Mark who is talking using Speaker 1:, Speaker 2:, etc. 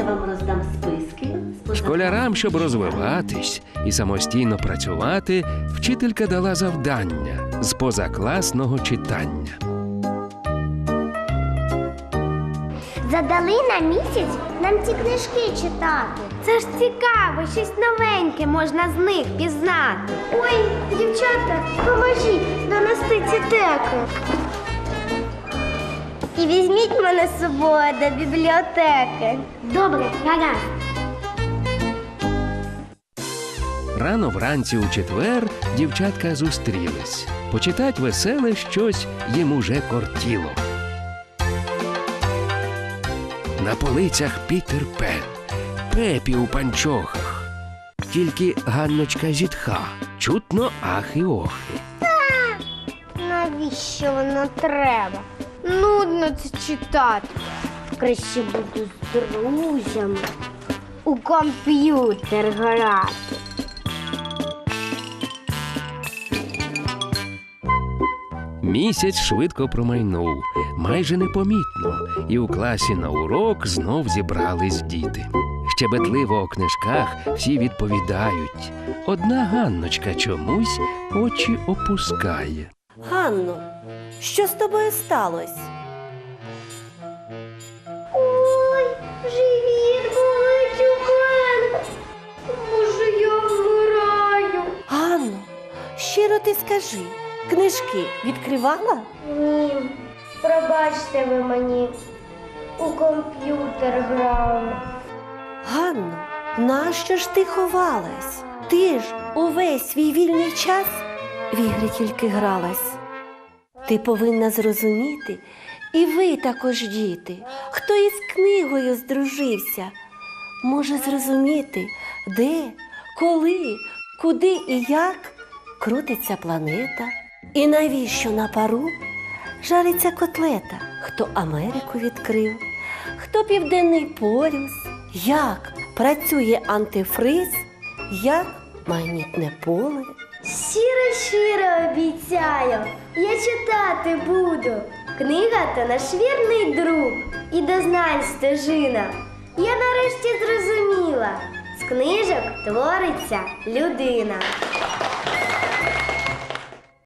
Speaker 1: Я вам роздам списки.
Speaker 2: Школярам, щоб розвиватись і самостійно працювати, вчителька дала завдання з позакласного читання.
Speaker 3: Задали на місяць нам ці книжки читати. Це ж цікаво, щось новеньке можна з них пізнати. Ой, дівчата, поможіть донести ці теки. І візьміть мене з собою до бібліотеки. Добре, гаразд.
Speaker 2: Рано вранці у четвер дівчатка зустрілись. Почитать веселе щось їм уже кортіло. На полицях Пітер Пен, Пепі у панчохах. Тільки Ганночка зітха, чутно ахи охи.
Speaker 3: Навіщо воно треба? Нудно це читати. Краще буду з друзями у комп'ютер грати.
Speaker 2: Місяць швидко промайнув, майже непомітно, і у класі на урок знов зібрались діти. Щебетливо у книжках всі відповідають. Одна Ганночка чомусь очі опускає.
Speaker 1: Ганно, що з тобою сталося?
Speaker 3: Ой, живіт болить у мене. Може, я вмираю.
Speaker 1: Ганно, щиро ти скажи, книжки відкривала?
Speaker 3: Ні, пробачте ви мені. У комп'ютер грали.
Speaker 1: Ганно, нащо ж ти ховалась? Ти ж увесь свій вільний час в ігри тільки гралась. Ти повинна зрозуміти, і ви також діти, хто із книгою здружився, може зрозуміти, де, коли, куди і як крутиться планета, і навіщо на пару жариться котлета, хто Америку відкрив, хто південний полюс, як працює антифриз, як магнітне поле.
Speaker 3: Щиро обіцяю, я читати буду. Книга то наш вірний друг і до стежина. Я нарешті зрозуміла, з книжок твориться людина.